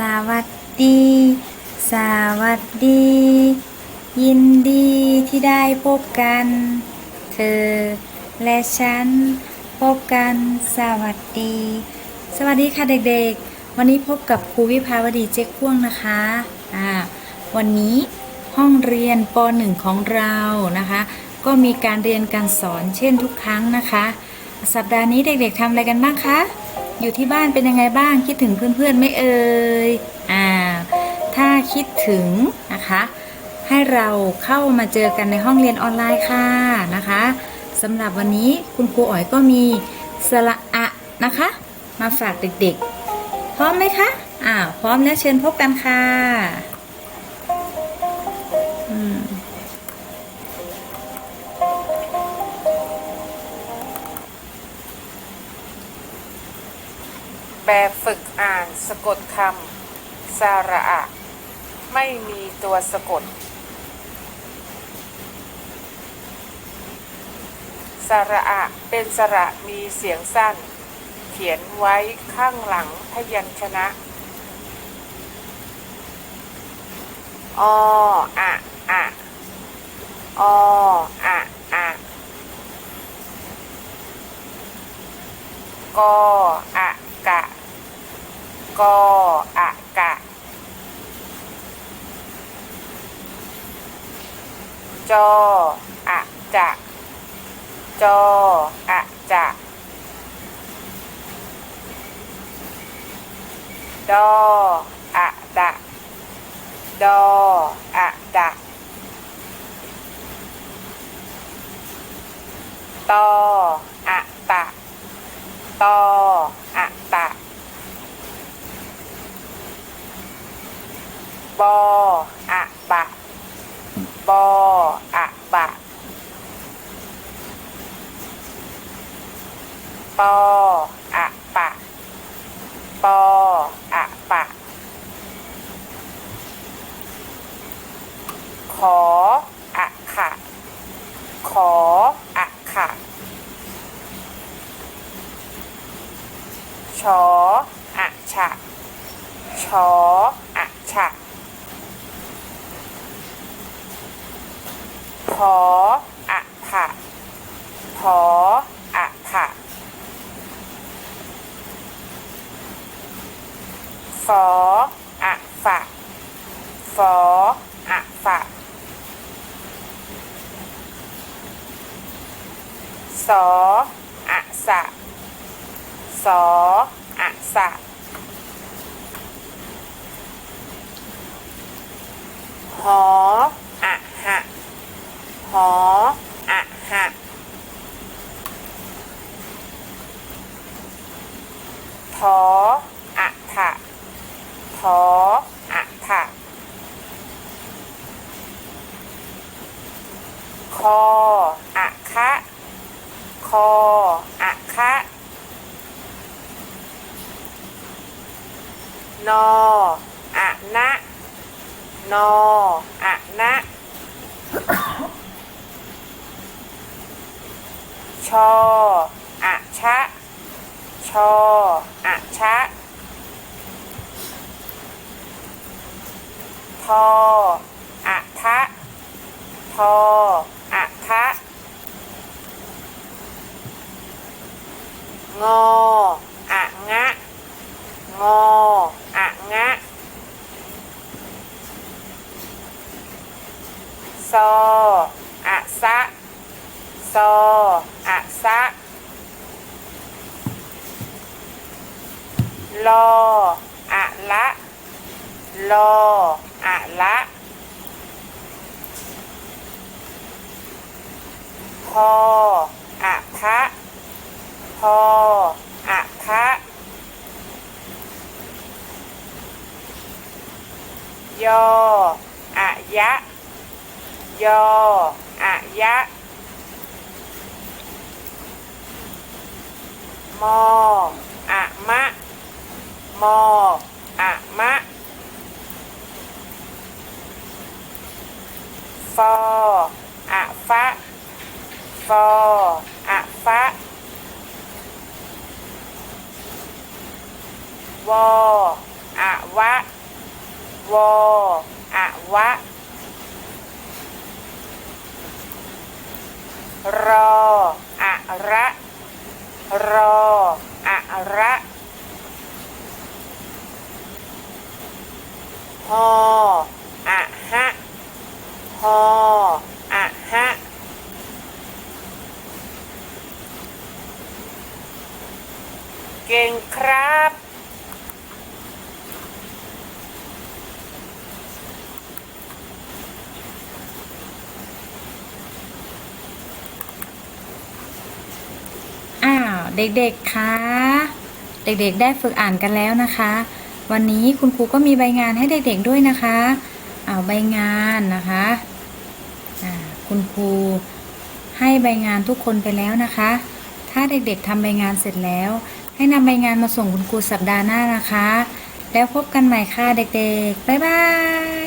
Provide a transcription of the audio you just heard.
สวัสดี สวัสดี ยินดีที่ได้พบกัน เธอ และฉัน พบกัน สวัสดี สวัสดีค่ะเด็กๆ วันนี้พบกับครูวิภาวดีเจ๊กพ่วงนะคะอ่าวันนี้ห้องเรียนป .1 ของเรานะคะ ก็มีการเรียนการสอนเช่นทุกครั้งนะคะ สัปดาห์นี้เด็กๆทำอะไรกันบ้างคะ อยู่ที่บ้านเป็นยังไงบ้างคิดถึงเพื่อนๆไหม่เอ่ยอ่าถ้าคิดถึงนะคะให้เราเข้ามาเจอกันในห้องเรียนออนไลน์ค่ะนะคะสำหรับวันนี้คุณครูอ๋อยก็มีสระอะนะคะ มาฝากเด็กๆ พร้อมไหมคะ อ่าพร้อมแล้วเชิญพบกันค่ะ แบบฝึกอ่านสะกดคำสาระอะ ไม่มีตัวสะกด สาระอะเป็นสระมีเสียงสั้น เขียนไว้ข้างหลังพยัญชนะ ออะอะออะอะกอะกะกอะกะ จออะจะจออะจะดออะดะดออะดะตออะตะตออะตะบออะบะ บ ออะบะปออะปะปออะปะ ขออะขะขออะขะชออะฉะชออะฉะ พออะผะพออะผะฟออะฝะฟออะฝะสออะสะสออะสะหออะหะ หออะหะ ทออะทะทออะทะ คออะคะ คออะคะ นออะนะนออะนะชออะชะ ชออะชะทออะทะทออะทะ งออะงะ งออะงะ ซออะซะ ซออะซะ ลออะละลออะละพออะพะพออะพะยออะยะ ยออะยะ มออะมะ มออะมะฟออะฟะฟออะฟะวออะวะวออะวะ รออะระ รออะระ ฮออะฮะ ฮออะฮะ เก่งครับ อ้าว เด็กๆ คะ เด็กๆ ได้ฝึกอ่านกันแล้วนะคะ วันนี้คุณครูก็มีใบงานให้เด็กๆ ด้วยนะคะเอาใบงานนะคะคุณครูให้ใบงานทุกคนไปแล้วนะคะ ถ้าเด็กๆทำใบงานเสร็จแล้ว ให้นำใบงานมาส่งคุณครูสัปดาห์หน้านะคะ แล้วพบกันใหม่ค่ะเด็กๆ บ๊ายบาย